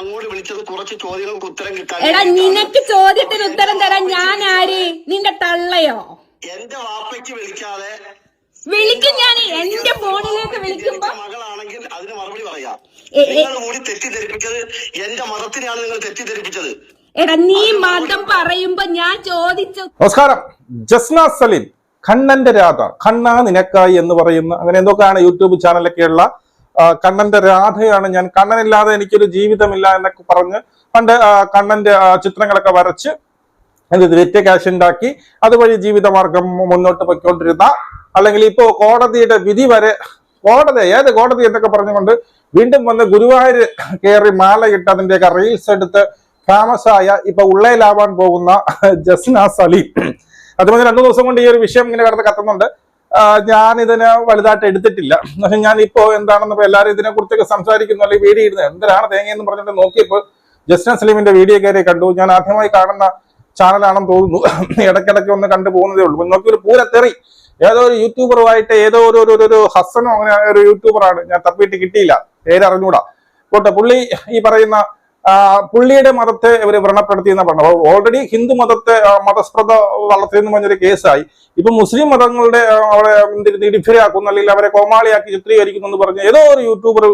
അങ്ങോട്ട് വിളിച്ചത് കുറച്ച് ചോദ്യങ്ങൾക്ക് ഉത്തരം കിട്ടാൻ എടാ നിനക്ക് ചോദ്യത്തിന് ഉത്തരം തരാൻ ഞാൻ ആര്? നിന്റെ തള്ളയോ? എന്റെ വാപ്പയ്ക്ക് വിളിക്കാതെ വിളിക്കും ഞാൻ എന്റെ ഫോണിലേക്ക് വിളിക്കുമ്പോ മകളാണെങ്കിൽ അതിന് മറുപടി പറയാം. നിങ്ങൾ കൂടി തെറ്റിദ്ധരിപ്പിച്ചത് എന്റെ മതത്തിനെയാണ് നിങ്ങൾ തെറ്റിദ്ധരിപ്പിച്ചത്. എടാ നീ മതം പറയുമ്പോ ഞാൻ ചോദിച്ചു. നമസ്കാരം. ജസ്ന സലീം കണ്ണന്റെ രാധ ഖണ്ണ നിനക്കായി എന്ന് പറയുന്ന അങ്ങനെ എന്തൊക്കെയാണ് യൂട്യൂബ് ചാനലൊക്കെയുള്ള കണ്ണന്റെ രാധയാണ് ഞാൻ. കണ്ണനില്ലാതെ എനിക്കൊരു ജീവിതമില്ല എന്നൊക്കെ പറഞ്ഞ് പണ്ട് കണ്ണന്റെ ചിത്രങ്ങളൊക്കെ വരച്ച് എന്ത് വിറ്റ ക്യാഷ് ഉണ്ടാക്കി. അതുവഴി ജീവിതമാർഗം മുന്നോട്ട് പൊയ്ക്കൊണ്ടിരുന്ന അല്ലെങ്കിൽ ഇപ്പോ കോടതിയുടെ വിധി വരെ കോടതി ഏത് കോടതി എന്നൊക്കെ പറഞ്ഞുകൊണ്ട് വീണ്ടും വന്ന് ഗുരുവായൂർ കയറി മാലയിട്ട് അതിന്റെയൊക്കെ റീൽസ് എടുത്ത് ഫേമസ് ആയ ഇപ്പൊ ഉള്ളയിലാവാൻ പോകുന്ന ജസ്ന സലീം. അതുപോലെ രണ്ടു ദിവസം കൊണ്ട് ഈ ഒരു വിഷയം ഇങ്ങനെ കിടന്ന് കത്തുന്നുണ്ട്. ഞാൻ ഇതിനെ വലുതായിട്ട് എടുത്തിട്ടില്ല. പക്ഷെ ഞാൻ ഇപ്പോ എന്താണെന്ന് ഇപ്പൊ എല്ലാവരും ഇതിനെ കുറിച്ചൊക്കെ സംസാരിക്കുന്നു അല്ലെങ്കിൽ വീഡിയോ ഇടുന്നത് എന്തിനാണ് തേങ്ങയെന്ന് പറഞ്ഞിട്ട് നോക്കിയപ്പോൾ ജസ്റ്റിൻ സലീമിന്റെ വീഡിയോ കയറി കണ്ടു. ഞാൻ ആദ്യമായി കാണുന്ന ചാനലാണെന്ന് തോന്നുന്നു. ഇടയ്ക്കിടയ്ക്ക് ഒന്ന് കണ്ടു പോകുന്നതേ ഉള്ളൂ. നോക്കി ഒരു പൂരത്തെറി. ഏതോ ഒരു യൂട്യൂബറുമായിട്ട് ഏതോ ഒരു ഒരു- ഒരു ഹസനോ അങ്ങനെ ഒരു യൂട്യൂബറാണ്. ഞാൻ തപ്പിയിട്ട് കിട്ടിയില്ല. പേര് അറിഞ്ഞൂടാ പോട്ടെ പുള്ളി ഈ പറയുന്ന പുള്ളിയുടെ മതത്തെ ഇവർ വ്രണപ്പെടുത്തി എന്ന് പറഞ്ഞു ഓൾറെഡി ഹിന്ദു മതത്തെ മതസ്പ്രത വളർത്തിയെന്ന് പറഞ്ഞൊരു കേസായി. ഇപ്പൊ മുസ്ലിം മതങ്ങളുടെ അവരെ ഇടിഫിരാക്കുന്നു അല്ലെങ്കിൽ അവരെ കോമാളിയാക്കി ചിത്രീകരിക്കുന്നു എന്ന് പറഞ്ഞ് ഏതോ ഒരു യൂട്യൂബർ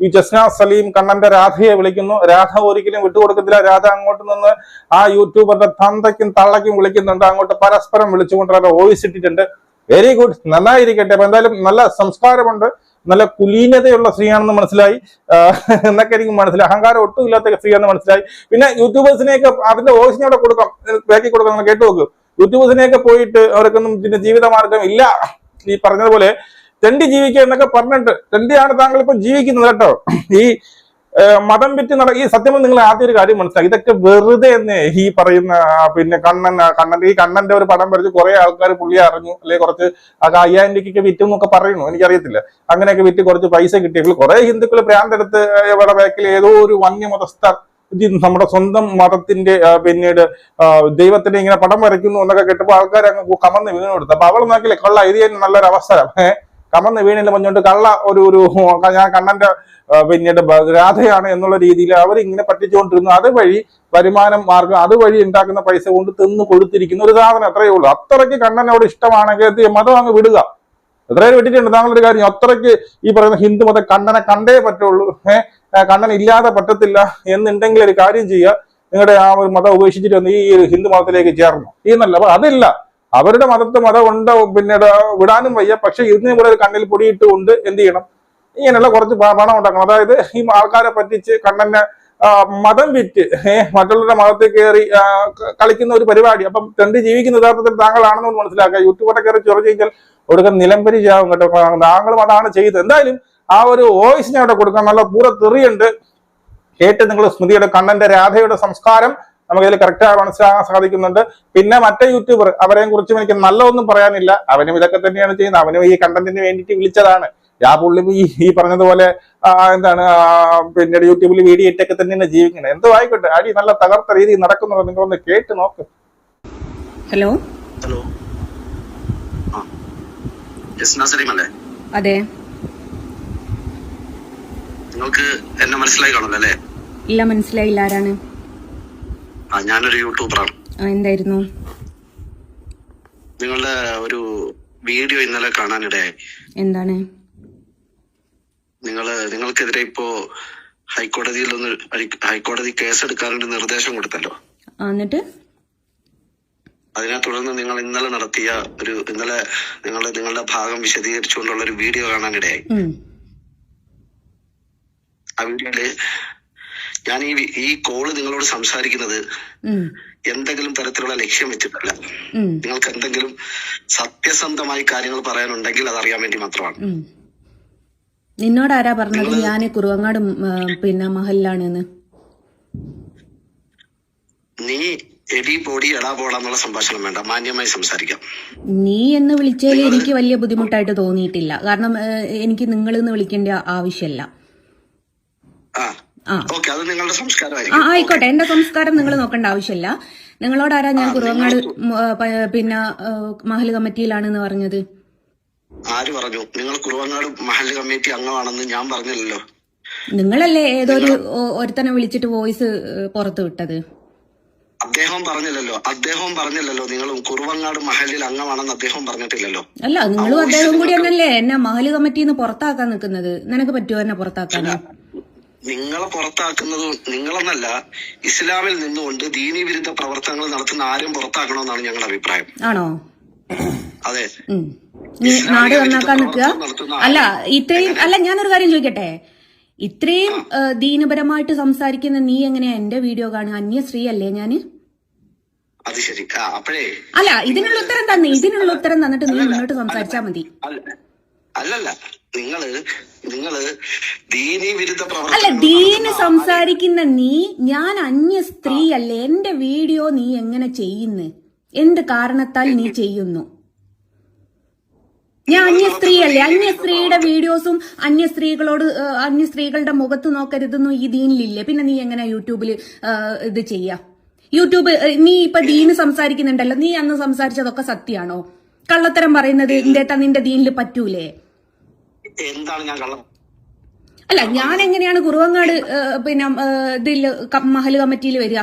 ഈ ജസ്ന സലീം കണ്ണന്റെ രാധയെ വിളിക്കുന്നു. രാധ ഒരിക്കലും വിട്ടുകൊടുക്കത്തില്ല. രാധ അങ്ങോട്ട് നിന്ന് ആ യൂട്യൂബറുടെ തന്തയ്ക്കും തള്ളയ്ക്കും വിളിക്കുന്നുണ്ട്. അങ്ങോട്ട് പരസ്പരം വിളിച്ചുകൊണ്ട് വോയിസ് ഇട്ടിട്ടുണ്ട്. വെരി ഗുഡ് നന്നായിരിക്കട്ടെ. അപ്പൊ എന്തായാലും നല്ല സംസ്കാരമുണ്ട്. നല്ല കുലീനതയുള്ള സ്ത്രീയാണെന്ന് മനസ്സിലായി. എന്നൊക്കെ എനിക്ക് മനസ്സിലായി. അഹങ്കാരം ഒട്ടും ഇല്ലാത്ത സ്ത്രീയാണെന്ന് മനസ്സിലായി. പിന്നെ യൂട്യൂബേഴ്സിനെയൊക്കെ അതിന്റെ വോയിസിനെ അവിടെ കൊടുക്കാം. ബാക്കി കൊടുക്കാം കേട്ടു നോക്ക്. യൂട്യൂബേഴ്സിനെയൊക്കെ പോയിട്ട് അവർക്കൊന്നും പിന്നെ ജീവിതമാർഗം ഇല്ല. ഈ പറഞ്ഞതുപോലെ തെണ്ടി ജീവിക്കുക എന്നൊക്കെ പറഞ്ഞിട്ട് തെണ്ടിയാണ് താങ്കൾ ഇപ്പൊ ജീവിക്കുന്നത് കേട്ടോ. ഈ മതം വിറ്റ് നട ഈ സത്യം നിങ്ങൾ ആദ്യം ഒരു കാര്യം മനസ്സിലാക്കി ഇതൊക്കെ വെറുതെ തന്നെ ഈ പറയുന്ന പിന്നെ കണ്ണൻ കണ്ണൻ ഈ കണ്ണന്റെ ഒരു പടം വരച്ച് കുറെ ആൾക്കാർ പുള്ളിയെ അറിഞ്ഞു അല്ലെങ്കിൽ കുറച്ച് ആ അയ്യായിരം രൂപയ്ക്ക് വിറ്റും എന്നൊക്കെ പറയുന്നു. എനിക്കറിയത്തില്ല. അങ്ങനെയൊക്കെ വിറ്റ് കുറച്ച് പൈസ കിട്ടിയപ്പോൾ കുറെ ഹിന്ദുക്കൾ ഭ്രാന്തെടുത്ത് ഇവിടെ ബാക്കിൽ ഏതോ ഒരു വന്യമതസ്ഥർ നമ്മുടെ സ്വന്തം മതത്തിന്റെ പിന്നീട് ദൈവത്തിന്റെ ഇങ്ങനെ പടം വരയ്ക്കുന്നു എന്നൊക്കെ കേട്ടപ്പോൾ ആൾക്കാർ അങ്ങ് കമന്ന് വീണ് കൊടുത്തു അപ്പൊ അവൾ നോക്കില്ലേ കൊള്ള ഇത് തന്നെ നല്ലൊരു അവസരം ഏഹ് കമന്ന് വീണില്ല പറഞ്ഞുകൊണ്ട് കള്ള ഒരു ഒരു ഞാൻ കണ്ണന്റെ പിന്നീട് രാധയാണ് എന്നുള്ള രീതിയിൽ അവരിങ്ങനെ പറ്റിച്ചുകൊണ്ടിരുന്നു. അതുവഴി വരുമാനം മാർഗം അതുവഴി ഉണ്ടാക്കുന്ന പൈസ കൊണ്ട് തിന്ന് കൊടുത്തിരിക്കുന്ന ഒരു സാധനം അത്രയേ ഉള്ളൂ. അത്രയ്ക്ക് കണ്ണനോട് ഇഷ്ടമാണെങ്കിൽ മതം അങ്ങ് വിടുക. എത്രയും വിട്ടിട്ടുണ്ട്? താങ്കളൊരു കാര്യം അത്രയ്ക്ക് ഈ പറയുന്ന ഹിന്ദു മതം കണ്ണനെ കണ്ടേ പറ്റുള്ളൂ. ഏഹ് കണ്ണൻ ഇല്ലാതെ പറ്റത്തില്ല എന്നുണ്ടെങ്കിൽ ഒരു കാര്യം ചെയ്യുക. നിങ്ങളുടെ ആ ഒരു മതം ഉപേക്ഷിച്ചിട്ട് വന്ന് ഈ ഹിന്ദു മതത്തിലേക്ക് ചേർന്നു. എന്നല്ല നല്ല അതില്ല. അവരുടെ മതത്തെ മതം ഉണ്ട് പിന്നീട് വിടാനും വയ്യ. പക്ഷെ ഇതിനും കൂടെ ഒരു കണ്ണിൽ പൊടിയിട്ട് കൊണ്ട് എന്ത് ചെയ്യണം? ഇങ്ങനെയുള്ള കുറച്ച് പണം ഉണ്ടാക്കണം. അതായത് ഈ ആൾക്കാരെ പറ്റിച്ച് കണ്ണനെ മതം വിറ്റ് മറ്റുള്ളവരുടെ മതത്തിൽ കയറി കളിക്കുന്ന ഒരു പരിപാടി. അപ്പം തെണ്ടി ജീവിക്കുന്ന യഥാർത്ഥത്തിൽ താങ്കളാണെന്ന് മനസ്സിലാക്കുക യൂട്യൂബോടെ കയറി ചൊറ കഴിഞ്ഞാൽ ഒടുക്കം നിലംപരി ചെയ്യാവും കേട്ടോ. താങ്കളും അതാണ് ചെയ്തത്. എന്തായാലും ആ ഒരു വോയിസിനെ അവിടെ കൊടുക്കാം നല്ല പൂര തെറിയുണ്ട്. കേട്ട് നിങ്ങൾ സ്മൃതിയുടെ കണ്ണന്റെ രാധയുടെ സംസ്കാരം നമുക്കിതിൽ കറക്റ്റായി മനസ്സിലാക്കാൻ സാധിക്കുന്നുണ്ട്. പിന്നെ മറ്റേ യൂട്യൂബർ അവരെയും കുറിച്ചും എനിക്ക് നല്ലതൊന്നും പറയാനില്ല. അവനും ഇതൊക്കെ തന്നെയാണ് ചെയ്യുന്നത്. അവനും ഈ കണ്ടന്റിന് വേണ്ടിയിട്ട് വിളിച്ചതാണ്. ആ പുള്ളി ഈ ഈ പറഞ്ഞതുപോലെ എന്താണ് പിന്നെ പിന്നീട് യൂട്യൂബിൽ വീഡിയോ ഇട്ടൊക്കെ തന്നെയാണ് ജീവിക്കുന്നത്. എന്തോ ആയിക്കോട്ടെ. അടി നല്ല തകർത്ത രീതിയിൽ നടക്കുന്നുണ്ടോ? നിങ്ങളൊന്ന് കേട്ട് നോക്ക്. ഹലോ ഹലോ അതെ. നിങ്ങൾക്ക് എന്നെ മനസ്സിലായി കാണുമല്ലോ അല്ലേ? ഇല്ല മനസ്സിലായില്ല. ആരാണ്? ഞാനൊരു യൂട്യൂബറാണ്. എന്തായിരുന്നു? നിങ്ങളുടെ ഒരു വീഡിയോ ഇന്നലെ കാണാനിടയായി. എന്താണ്? നിങ്ങൾ നിങ്ങൾക്കെതിരെ ഇപ്പോ ഹൈക്കോടതിയിൽ ഒന്ന് ഹൈക്കോടതി കേസ് കേസെടുക്കാനുള്ള നിർദ്ദേശം കൊടുത്തല്ലോ. എന്നിട്ട്? അതിനെ തുടർന്ന് നിങ്ങൾ ഇന്നലെ നടത്തിയ ഒരു ഇന്നലെ നിങ്ങൾ നിങ്ങളുടെ ഭാഗം വിശദീകരിച്ചുകൊണ്ടുള്ള ഒരു വീഡിയോ കാണാനിടയായി. ആ വീഡിയോയിൽ ഞാൻ ഈ ഈ കോൾ നിങ്ങളോട് സംസാരിക്കുന്നത് എന്തെങ്കിലും തരത്തിലുള്ള ലക്ഷ്യം വെച്ചിട്ടല്ല. നിങ്ങൾക്ക് എന്തെങ്കിലും സത്യസന്ധമായി കാര്യങ്ങൾ പറയാനുണ്ടെങ്കിൽ അത് അറിയാൻ വേണ്ടി മാത്രമാണ്. നിന്നോട് ആരാ പറഞ്ഞത്? ഞാൻ കുറുവങ്ങാട് പിന്നെ മഹലിലാണെന്ന്. നീ എടി പൊടി എടാ പോടാന്നുള്ള സംഭാഷണം വേണ്ട. മാന്യമായി സംസാരിക്കാം. നീ എന്ന് വിളിച്ചാൽ എനിക്ക് വലിയ ബുദ്ധിമുട്ടായിട്ട് തോന്നിയിട്ടില്ല. കാരണം എനിക്ക് നിങ്ങൾ എന്ന് വിളിക്കേണ്ട ആവശ്യമല്ല ആ. ഓക്കെ അത് നിങ്ങളുടെ ആ സംസ്കാരമായിരിക്കും ആയിക്കോട്ടെ. എന്റെ സംസ്കാരം നിങ്ങൾ നോക്കേണ്ട ആവശ്യമില്ല. നിങ്ങളോട് ആരാ ഞാൻ കുറുവങ്ങാട് പിന്നെ മഹൽ കമ്മിറ്റിയിലാണെന്ന് പറഞ്ഞത്? ആര് പറഞ്ഞു? നിങ്ങൾ കുറവങ്ങാട് മഹൽ കമ്മിറ്റി അംഗമാണെന്ന് ഞാൻ പറഞ്ഞില്ലല്ലോ. നിങ്ങളല്ലേ ഏതൊരു ഒരുത്തനെ വിളിച്ചിട്ട് വോയിസ് പുറത്തു വിട്ടത്? അദ്ദേഹം പറഞ്ഞില്ലല്ലോ. അദ്ദേഹം പറഞ്ഞില്ലല്ലോ. നിങ്ങളും കുറുവങ്ങാട് മഹലിൽ അംഗമാണെന്ന് അദ്ദേഹം പറഞ്ഞിട്ടില്ലല്ലോ. അല്ല നിങ്ങളും അദ്ദേഹം കൂടി അങ്ങനല്ലേ എന്നെ മഹൽ കമ്മിറ്റിന്ന് പുറത്താക്കാൻ നിൽക്കുന്നത്? നിനക്ക് പറ്റുമോ എന്നെ പുറത്താക്കാന്? നിങ്ങളെ പുറത്താക്കുന്നത് നിങ്ങളെന്നല്ല ഇസ്ലാമിൽ നിന്നുകൊണ്ട് ദീനീ വിരുദ്ധ പ്രവർത്തനങ്ങൾ നടത്തുന്ന ആരും പുറത്താക്കണമെന്നാണ് ഞങ്ങളുടെ അഭിപ്രായം. ആണോ? അതെ. നാട് നന്നാക്കാൻ നിൽക്കുക. അല്ല ഇത്രയും അല്ല ഞാനൊരു കാര്യം ചോദിക്കട്ടെ? ഇത്രയും ദീനപരമായിട്ട് സംസാരിക്കുന്ന നീ എങ്ങനെയാ എന്റെ വീഡിയോ കാണുക? അന്യ സ്ത്രീ അല്ലേ ഞാൻ? അത് ശരി. അപ്പോഴേ അല്ല ഇതിനുള്ള ഉത്തരം തന്നെ ഇതിനുള്ള ഉത്തരം തന്നിട്ട് നീ മുന്നോട്ട് സംസാരിച്ചാ മതി. അല്ലല്ല. നിങ്ങൾ നിങ്ങൾ ദീനി വിരുദ്ധ പ്രവർത്തനം അല്ല ദീനി സംസാരിക്കുന്ന നീ ഞാൻ അന്യ സ്ത്രീ അല്ല. എന്റെ വീഡിയോ നീ എങ്ങനെ ചെയ്യുന്നു? എന്ത് കാരണത്താൽ നീ ചെയ്യുന്നു? ഞാൻ അന്യ സ്ത്രീ അല്ലേ. അന്യ സ്ത്രീയുടെ വീഡിയോസും അന്യ സ്ത്രീകളോട് അന്യ സ്ത്രീകളുടെ മുഖത്ത് നോക്കരുതെന്നും ഈ ദീനിലില്ലേ? പിന്നെ നീ എങ്ങനെ യൂട്യൂബിൽ ഇത് ചെയ്യാ? യൂട്യൂബ് നീ ഇപ്പൊ ദീന് സംസാരിക്കുന്നുണ്ടല്ലോ. നീ അന്ന് സംസാരിച്ചതൊക്കെ സത്യാണോ കള്ളത്തരം പറയുന്നത് ഇന്ത്യ നിന്റെ ദീനിൽ പറ്റൂലേ? എന്താണ് ഞാൻ കള്ളം? അല്ല ഞാൻ എങ്ങനെയാണ് കുറുവങ്ങാട് പിന്നെ ഇതിൽ ഇതിൽ മഹൽ കമ്മിറ്റിയിൽ വരിക?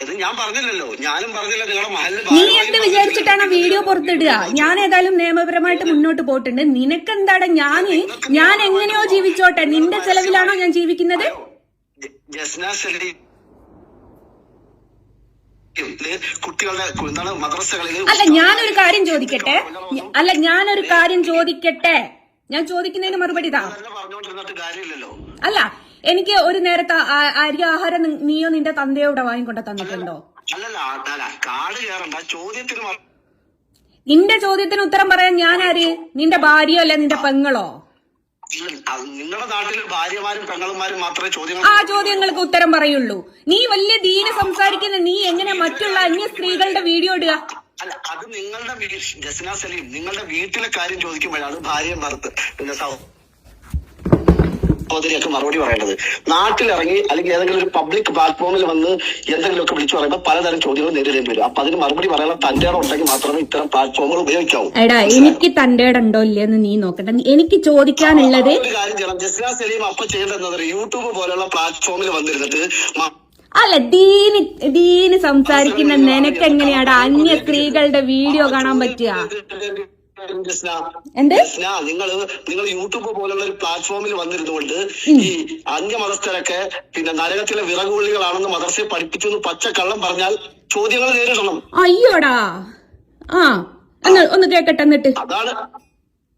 ഇത് ഞാൻ പറഞ്ഞില്ലല്ലോ. ഞാനും പറഞ്ഞില്ല നിങ്ങളുടെ നീ എന്ത് വിചാരിച്ചിട്ടാണ് വീഡിയോ പുറത്തിടുക? ഞാൻ ഏതായാലും നിയമപരമായിട്ട് മുന്നോട്ട് പോയിട്ടുണ്ട്. നിനക്കെന്താടാ ഞാൻ ഞാൻ എങ്ങനെയോ ജീവിച്ചോട്ടെ. നിന്റെ ചെലവിലാണോ ഞാൻ ജീവിക്കുന്നത്? ജസ്ന കുട്ടികളുടെ എന്താണ് മദ്രസകളിൽ അല്ല ഞാനൊരു കാര്യം ചോദിക്കട്ടെ? അല്ല ഞാനൊരു കാര്യം ചോദിക്കട്ടെ? ഞാൻ ചോദിക്കുന്നതിന് മറുപടി താ തന്നെ കാര്യമില്ലല്ലോ. അല്ല എനിക്ക് ഒരു നേരത്തെ അരി ആഹാരം നീയോ നിന്റെ തന്തയോടെ വാങ്ങിക്കൊണ്ട് തന്നിട്ടുണ്ടോ? നിന്റെ ചോദ്യത്തിന് ഉത്തരം പറയാൻ ഞാൻ ആര്? നിന്റെ ഭാര്യയോ അല്ലെ നിന്റെ പെങ്ങളോ? നിങ്ങളുടെ നാട്ടിൽ ഭാര്യമാരും പെങ്ങളുമാരും മാത്രമേ ചോദ്യങ്ങൾ ആ ചോദ്യങ്ങൾക്ക് ഉത്തരം പറയുള്ളൂ. നീ വലിയ ദീന സംസാരിക്കുന്ന നീ എങ്ങനെ മറ്റുള്ള അന്യ സ്ത്രീകളുടെ വീഡിയോ ഇടുക? അല്ല അത് നിങ്ങളുടെ ജസ്നാ സലീം നിങ്ങളുടെ വീട്ടിലെ കാര്യം ചോദിക്കുമ്പോഴാണ് ഭാര്യയും ഭർത്ത് പിന്നെ സഹോദരിയൊക്കെ മറുപടി പറയേണ്ടത്. നാട്ടിലിറങ്ങി അല്ലെങ്കിൽ ഏതെങ്കിലും ഒരു പബ്ലിക് പ്ലാറ്റ്ഫോമിൽ വന്ന് എന്തെങ്കിലുമൊക്കെ വിളിച്ചു പറയുമ്പോൾ പലതരം ചോദ്യങ്ങൾ നേരിടേണ്ടി വരും. അപ്പൊ അതിന് മറുപടി പറയാനുള്ള തന്റെ ഉണ്ടെങ്കിൽ മാത്രമേ ഇത്തരം പ്ലാറ്റ്ഫോമുകൾ ഉപയോഗിക്കാവൂ. എടാ എനിക്ക് തന്റെ ഉണ്ടോ ഇല്ലെന്ന് നീ നോക്കട്ടെ. എനിക്ക് ചോദിക്കാനുള്ളത് കാര്യം ചെയ്യണം. ജസ്ന സലീം അപ്പൊ ചെയ്യേണ്ടത് യൂട്യൂബ് പോലെയുള്ള പ്ലാറ്റ്ഫോമിൽ വന്നിരുന്നിട്ട് അല്ല ദീന് ദീന് സംസാരിക്കുന്ന നിനക്ക് എങ്ങനെയാടാ അന്യ സ്ത്രീകളുടെ വീഡിയോ കാണാൻ പറ്റുക ജസ്ന നിങ്ങൾ യൂട്യൂബ് പോലുള്ള ഒരു പ്ലാറ്റ്ഫോമിൽ വന്നിരുന്നുകൊണ്ട് ഈ അന്യമതസ്ഥരൊക്കെ പിന്നെ നരകത്തിലെ വിറകുള്ളികളാണെന്ന് മദർസയെ പഠിപ്പിച്ചു എന്ന് കള്ളം പറഞ്ഞാൽ ചോദ്യങ്ങൾ നേരിടണം. അയ്യോടാ. ആ ഒന്ന് ഒന്ന് കേക്കട്ടെ എന്നിട്ട്. അതാണ്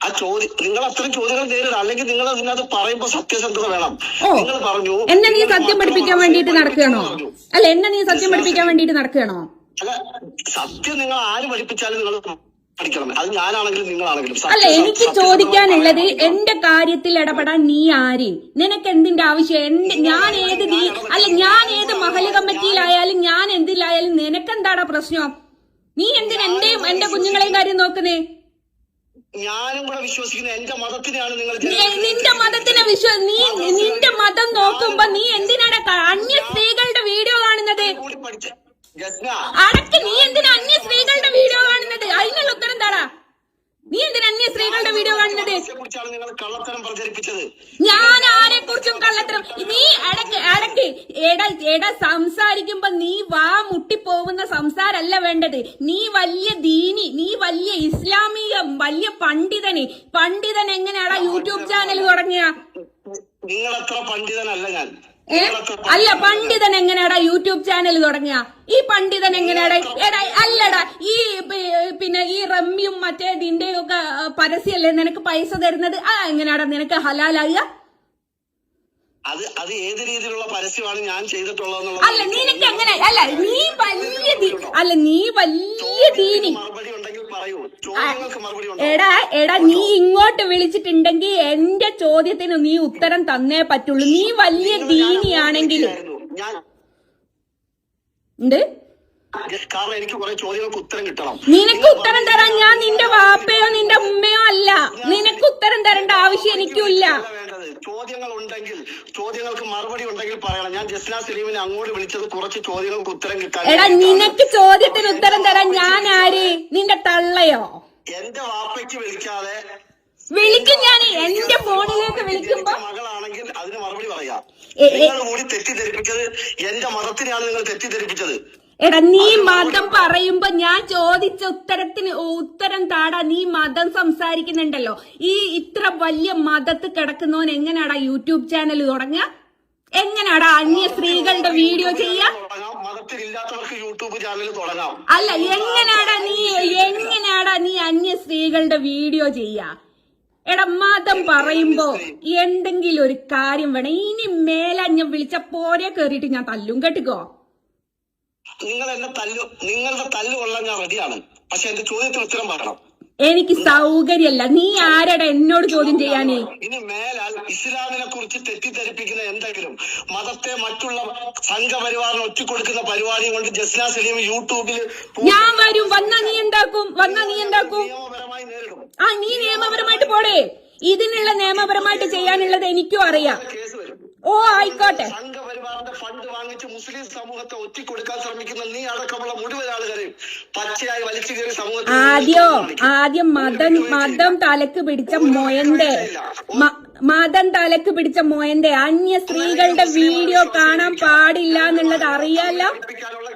ആ ചോദ്യം നിങ്ങൾ അത്രയും ചോദ്യങ്ങൾ നേരിടണം. അല്ലെങ്കിൽ നിങ്ങൾ അതിനകത്ത് പറയുമ്പോ സത്യസന്ധത വേണം. നിങ്ങൾ പറഞ്ഞു എന്നെ നീ സത്യം പഠിപ്പിക്കാൻ വേണ്ടിയിട്ട് നടക്കുകയാണോ? അല്ല എന്നെ നീ സത്യം പഠിപ്പിക്കാൻ വേണ്ടിയിട്ട് നടക്കുകയാണോ? അല്ല സത്യം നിങ്ങൾ ആര് പഠിപ്പിച്ചാലും നിങ്ങൾ അല്ല എനിക്ക് ചോദിക്കാനുള്ളത് എന്റെ കാര്യത്തിൽ ഇടപെടാൻ നീ ആര്? നിനക്ക് എന്തിന്റെ ആവശ്യം? എന്റെ ഞാൻ ഏത് നീ അല്ല ഞാൻ ഏത് മഹല കമ്മിറ്റിയിലായാലും ഞാൻ എന്തിലായാലും നിനക്കെന്താടാ പ്രശ്നം? നീ എന്തിനാ എന്റെയും എന്റെ കുഞ്ഞുങ്ങളെയും കാര്യം നോക്കുന്നേ? ഞാനും കൂടെ വിശ്വസിക്കുന്ന എന്റെ മതത്തിനെയാണ് നിങ്ങൾ നിന്റെ മതത്തിനെ വിശ്വ നീ നിന്റെ മതം നോക്കുമ്പോ നീ എന്തിനാണ് അന്യ സ്ത്രീകളുടെ വീഡിയോ കാണുന്നത്? അടക്ക് നീ എന്തിനാ അന്യ സ്ത്രീകളുടെ വീഡിയോ കാണുന്നത്? അതിനുള്ള ഉത്തരം എന്താടാ? നീ എന്തിനാ അന്യ സ്ത്രീകളുടെ വീഡിയോ കാണുന്നത്? ഞാൻ ആരെ കുറിച്ചും കള്ളത്തരം നീ അടക്ക് അടക്ക്. എടാ എടാ സംസാരിക്കുമ്പോ നീ വാ മുട്ടിപ്പോകുന്ന സംസാരല്ല വേണ്ടത്. നീ വലിയ ദീനി നീ വലിയ ഇസ്ലാമിക വലിയ പണ്ഡിതന്. പണ്ഡിതൻ എങ്ങനെയാടാ യൂട്യൂബ് ചാനൽ തുടങ്ങിയ? നിങ്ങളത്ര പണ്ഡിതനല്ല ഞാൻ. ഏ? അല്ല പണ്ഡിതൻ എങ്ങനെയാടാ യൂട്യൂബ് ചാനൽ തുടങ്ങിയ? ഈ പണ്ഡിതൻ എങ്ങനെയാടാ? എടാ അല്ലടാ ഈ പിന്നെ ഈ റമ്മിയും മറ്റേ ഇതിന്റെയും ഒക്കെ പരസ്യല്ലേ പരസ്യമല്ലേ നിനക്ക് പൈസ തരുന്നത്? ആ എങ്ങനെയാടാ നിനക്ക് ഹലാലായ? അത് അത് ഏത് രീതിയിലുള്ള പരസ്യമാണ് ഞാൻ ചെയ്തിട്ടുള്ളത് അല്ല നിനക്ക് എങ്ങനെ? അല്ല നീ വലിയ അല്ല നീ വലിയ ദീനി. എടാ എടാ നീ ഇങ്ങോട്ട് വിളിച്ചിട്ടുണ്ടെങ്കിൽ എന്റെ ചോദ്യത്തിന് നീ ഉത്തരം തന്നേ പറ്റുള്ളൂ. നീ വലിയ ദീനിയാണെങ്കിൽ കാരണം എനിക്ക് കുറെ ചോദ്യങ്ങൾക്ക് ഉത്തരം കിട്ടണം. നിനക്ക് ഉത്തരം തരാൻ ഞാൻ നിന്റെ വാപ്പയോ നിന്റെ ഉമ്മയോ അല്ല. നിനക്ക് ഉത്തരം തരേണ്ട ആവശ്യം വേണ്ടത് ചോദ്യങ്ങൾ ഉണ്ടെങ്കിൽ ചോദ്യങ്ങൾക്ക് മറുപടി ഉണ്ടെങ്കിൽ പറയണം. ഞാൻ ജസ്ന സലീമിനെ അങ്ങോട്ട് വിളിച്ചത് കുറച്ച് ചോദ്യങ്ങൾക്ക് ഉത്തരം കിട്ടാൻ എടാ നിനക്ക് ചോദ്യത്തിന് ഉത്തരം തരാൻ ഞാൻ ആര്? നിന്റെ തള്ളയോ? എന്റെ വാപ്പയ്ക്ക് വിളിക്കാതെ വിളിക്കും ഞാൻ എന്റെ ഫോണിലേക്ക് വിളിക്കുമ്പോ മകളാണെങ്കിൽ അതിന് മറുപടി പറയാം. നിങ്ങൾ കൂടി തെറ്റിദ്ധരിപ്പിച്ചത് എന്റെ മതത്തിനെയാണ് നിങ്ങൾ തെറ്റിദ്ധരിപ്പിച്ചത്. എടാ നീ മതം പറയുമ്പോ ഞാൻ ചോദിച്ച ഉത്തരത്തിന് ഉത്തരം താടാ നീ മതം സംസാരിക്കുന്നുണ്ടല്ലോ. ഈ ഇത്ര വലിയ മതത്ത് കിടക്കുന്നവൻ എങ്ങനെയാടാ യൂട്യൂബ് ചാനൽ തുടങ്ങുക? എങ്ങനെയാടാ അന്യ സ്ത്രീകളുടെ വീഡിയോ ചെയ്യാ മതത്തിലില്ലാത്തവർക്ക് യൂട്യൂബ് ചാനൽ തുടങ്ങാം. അല്ല എങ്ങനെയാടാ നീ എങ്ങനെയാടാ നീ അന്യ സ്ത്രീകളുടെ വീഡിയോ ചെയ്യാ എടാ മതം പറയുമ്പോ എന്തെങ്കിലും ഒരു കാര്യം വേണം. ഇനി മേലെ ഞാൻ വിളിച്ച പോരെ കേറിയിട്ട് ഞാൻ തല്ലും കേട്ടിക്കോ? നിങ്ങൾ എന്നെ തല്ലു നിങ്ങളുടെ തല്ലു കൊള്ളാൻ ഞാൻ റെഡിയാണ് പക്ഷെ എന്റെ ചോദ്യത്തിന് ഉത്തരം പറയണം. എനിക്ക് സൗകര്യല്ല നീ ആരട എന്നോട് ചോദ്യം ചെയ്യാനേ? ഇനി മേലാൽ ഇസ്ലാമിനെ കുറിച്ച് തെറ്റിദ്ധരിപ്പിക്കുന്ന എന്തെങ്കിലും മതത്തെ മറ്റുള്ള സംഘപരിവാറിന് ഒറ്റിക്കൊടുക്കുന്ന പരിപാടി കൊണ്ട് ജസ്ന സലീം യൂട്യൂബിൽ ഞാൻ വരും. വന്ന നീ എന്താക്കും? വന്നാ നീ എന്താക്കും? ആ നീ നിയമപരമായിട്ട് പോടേ. ഇതിനുള്ള നിയമപരമായിട്ട് ചെയ്യാനുള്ളത് എനിക്കും അറിയാം. ഓ ആയിക്കോട്ടെ സംഘപരിവാറിന്റെ ഫണ്ട് വാങ്ങിച്ച് മുസ്ലിം സമൂഹത്തെ ഒറ്റിക്കൊടുക്കാൻ ശ്രമിക്കുന്ന നീ അടക്കമുള്ള മുഴുവൻ ആളുകളെയും പച്ചയായി വലിച്ചു കയറി സമൂഹത്തിൽ ആദ്യോ ആദ്യം മതം മതം തലക്ക് പിടിച്ച മൊയന്റെ മതം തലക്ക് പിടിച്ച മോയന്റെ അന്യ സ്ത്രീകളുടെ വീഡിയോ കാണാൻ പാടില്ല എന്നുള്ളത് അറിയാലോ പഠിപ്പിക്കാനുള്ള